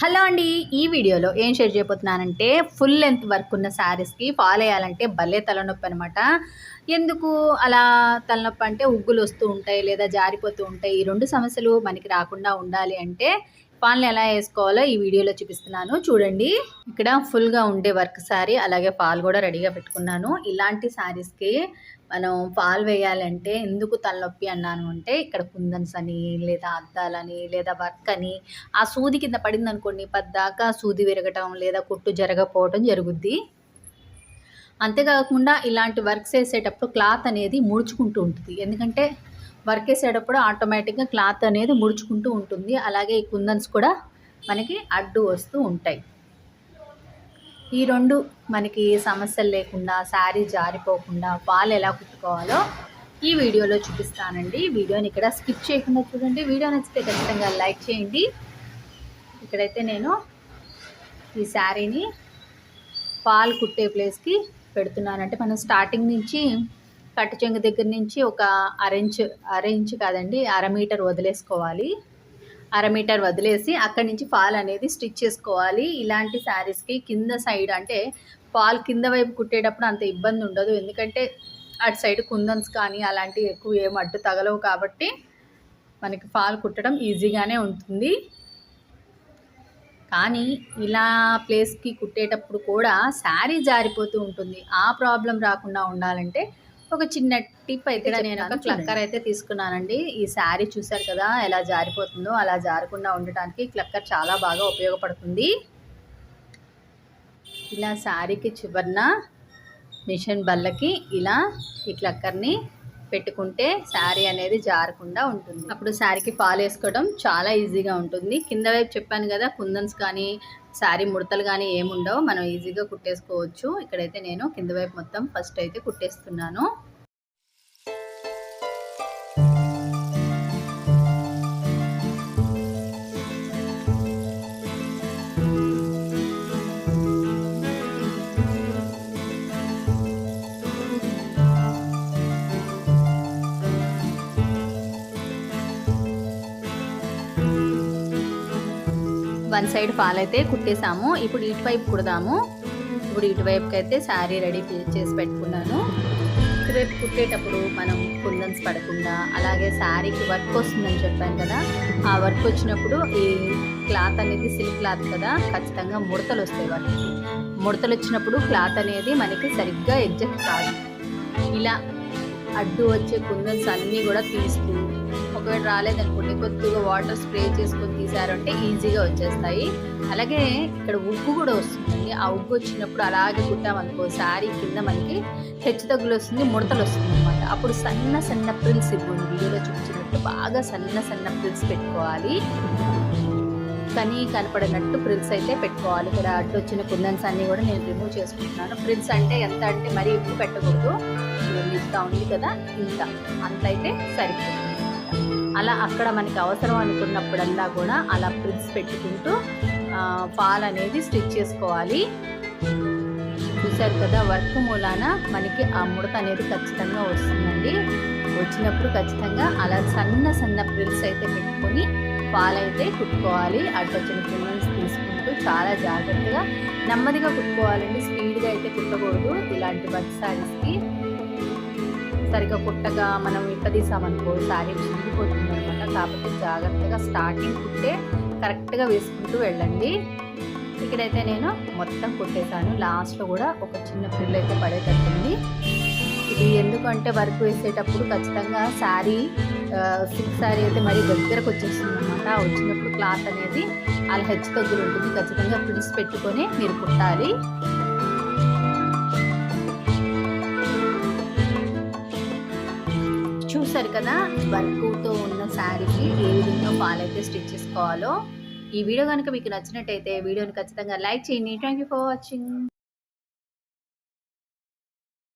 Hello అండి ఈ వీడియోలో ఏం షేర్ చేయబోతున్నానంటే ఫుల్ లెంత్ వర్క్ ఉన్న శారీస్కి ఫాలో అయ్యాలంటే భలే తలనొప్పి అనమాట ఎందుకు అలా తలనొప్పి అంటే ఉగ్గులు వస్తూ ఉంటాయి లేదా జారిపోతూ ఉంటాయి? ఈ రెండు సమస్యలు మనకి రాకుండా ఉండాలి అంటే పాన్లు ఎలా వేసుకోవాలో ఈ వీడియోలో చూపిస్తున్నాను. చూడండి. ఇక్కడ ఫుల్గా ఉండే వర్క్ శారీ అలాగే పాలు కూడా రెడీగా పెట్టుకున్నాను. ఇలాంటి శారీస్కి మనం పాలు వేయాలంటే ఎందుకు తలనొప్పి అన్నాను అంటే ఇక్కడ కుందన్స్ అని లేదా అద్దాలని లేదా వర్క్ అని ఆ సూది కింద పడింది అనుకోండి పద్దాకా సూది విరగటం లేదా కుట్టు జరగకపోవటం జరుగుద్ది. అంతేకాకుండా ఇలాంటి వర్క్స్ వేసేటప్పుడు క్లాత్ అనేది ముడుచుకుంటూ ఉంటుంది. ఎందుకంటే వర్క్ వేసేటప్పుడు ఆటోమేటిక్గా క్లాత్ అనేది ముడుచుకుంటూ ఉంటుంది. అలాగే ఈ కుందన్స్ కూడా మనకి అడ్డు వస్తూ ఉంటాయి. ఈ రెండు మనకి సమస్యలు లేకుండా శారీ జారిపోకుండా పాలు ఎలా కుట్టుకోవాలో ఈ వీడియోలో చూపిస్తానండి. వీడియోని ఇక్కడ స్కిప్ చేయకుండా చూడండి. వీడియో నచ్చితే ఖచ్చితంగా లైక్ చేయండి. ఇక్కడైతే నేను ఈ శారీని పాలు కుట్టే ప్లేస్కి పెడుతున్నాను అంటే మనం స్టార్టింగ్ నుంచి కట్టు చెంగు దగ్గర నుంచి ఒక అరెంజ్ అరెంజ్ కాదండి అర మీటర్ వదిలేసుకోవాలి. అర మీటర్ వదిలేసి అక్కడి నుంచి ఫాల్ అనేది స్టిచ్ చేసుకోవాలి. ఇలాంటి శారీస్కి కింద సైడ్ అంటే ఫాల్ కింద వైపు కుట్టేటప్పుడు అంత ఇబ్బంది ఉండదు. ఎందుకంటే అటు సైడ్ కుందన్స్ కానీ అలాంటివి ఎక్కువ ఏం అడ్డు తగలవు కాబట్టి మనకి ఫాల్ కుట్టడం ఈజీగానే ఉంటుంది. కానీ ఇలా ప్లేస్కి కుట్టేటప్పుడు కూడా శారీ జారిపోతూ ఉంటుంది. ఆ ప్రాబ్లం రాకుండా ఉండాలంటే ఒక చిన్న టిప్ అయితే నేను ఒక క్లక్కర్ అయితే తీసుకున్నానండి. ఈ శారీ చూసారు కదా ఎలా జారిపోతుందో అలా జారకుండా ఉండటానికి క్లక్కర్ చాలా బాగా ఉపయోగపడుతుంది. ఇలా శారీకి చివరిన మిషన్ బల్లకి ఇలా ఈ క్లక్కర్ని పెట్టుకుంటే శారీ అనేది జారకుండా ఉంటుంది. అప్పుడు శారీకి పాలు వేసుకోవడం చాలా ఈజీగా ఉంటుంది. కింద వైపు చెప్పాను కదా కుందన్స్ కానీ శారీ ముడతలు కానీ ఏముండవు. మనం ఈజీగా కుట్టేసుకోవచ్చు. ఇక్కడైతే నేను కింద వైపు మొత్తం ఫస్ట్ అయితే కుట్టేస్తున్నాను. వన్ సైడ్ ఫాల్ అయితే కుట్టేసాము. ఇప్పుడు ఇటువైపు కుడదాము. ఇప్పుడు ఇటువైపుకి అయితే శారీ రెడీ చేసి పెట్టుకున్నాను. ఇటువైపు కుట్టేటప్పుడు మనం కుందన్స్ పడకుండా అలాగే శారీకి వర్క్ వస్తుందని చెప్పాను కదా ఆ వర్క్ వచ్చినప్పుడు ఈ క్లాత్ అనేది సిల్క్ క్లాత్ కదా ఖచ్చితంగా ముడతలు వస్తాయి వాటికి. ముడతలు వచ్చినప్పుడు క్లాత్ అనేది మనకి సరిగ్గా ఎగ్జెక్ట్ కాదు. ఇలా అడ్డు వచ్చే కుందన్స్ అన్నీ కూడా తీస్తూ ఒకవేళ రాలేదనుకోండి కొద్దిగా వాటర్ స్ప్రే చేసుకొని తీసారంటే ఈజీగా వచ్చేస్తాయి. అలాగే ఇక్కడ ఉగ్గు కూడా వస్తుందండి ఆ ఉగ్గు వచ్చినప్పుడు అలాగే కుట్టామనుకో శారీ కింద మనకి హెచ్చు తగ్గులు వస్తుంది ముడతలు వస్తుంది అనమాట అప్పుడు సన్న సన్న ప్రిల్స్ ఇవ్వండి. వీడియోలో చూపించినట్టు బాగా సన్న సన్న ప్రిల్స్ పెట్టుకోవాలి. కనీ కనపడినట్టు ప్రిల్స్ అయితే పెట్టుకోవాలి. ఇక్కడ అడ్డు వచ్చిన కుందన్స్ అన్నీ కూడా నేను రిమూవ్ చేసుకుంటున్నాను. ప్రిల్స్ అంటే ఎంత అంటే మరీ ఎక్కువ పెట్టకూడదు. ఇంత ఉంది కదా ఇంత. అంత అయితే సరిపోతుంది. అలా అక్కడ మనకి అవసరం అనుకున్నప్పుడల్లా కూడా అలా ప్రిన్స్ పెట్టుకుంటూ పాలు అనేది స్టిచ్ చేసుకోవాలి. చూసారు కదా వర్క్ మూలాన మనకి ఆ ముడత అనేది ఖచ్చితంగా వస్తుందండి. వచ్చినప్పుడు ఖచ్చితంగా అలా సన్న సన్న ప్రిల్స్ అయితే పెట్టుకొని పాలైతే కుట్టుకోవాలి. అడ్డొచ్చిన పిల్లల్స్ తీసుకుంటూ చాలా జాగ్రత్తగా నెమ్మదిగా కుట్టుకోవాలండి. స్పీడ్గా అయితే కుట్టకూడదు. ఇలాంటి వర్క్ శారీస్కి సరిగ్గా కుట్టగా మనం ఇప్పదీసామనుకో శారీ చిరిగిపోతుంది అనమాట కాబట్టి జాగ్రత్తగా స్టార్టింగ్ కుట్టే కరెక్ట్గా వేసుకుంటూ వెళ్ళండి. ఇక్కడైతే నేను మొత్తం కుట్టేశాను. లాస్ట్లో కూడా ఒక చిన్న పిల్ల అయితే పడేటట్టుంది ఇది ఎందుకంటే వర్క్ వేసేటప్పుడు ఖచ్చితంగా శారీ సిక్స్ శారీ అయితే మరీ దగ్గరకు వచ్చేస్తుంది అనమాట వచ్చినప్పుడు క్లాత్ అనేది అలా హెచ్చు తగ్గులు ఉంటుంది. ఖచ్చితంగా పిలిచి పెట్టుకొని మీరు కుట్టాలి. కదా వర్క్తో ఉన్న శారీకి ఏ విధంగా ఫాల్ అయితే స్టిచ్ చేసుకోవాలో ఈ వీడియో కనుక మీకు నచ్చినట్టయితే వీడియోని ఖచ్చితంగా లైక్ చేయండి. Thank you for watching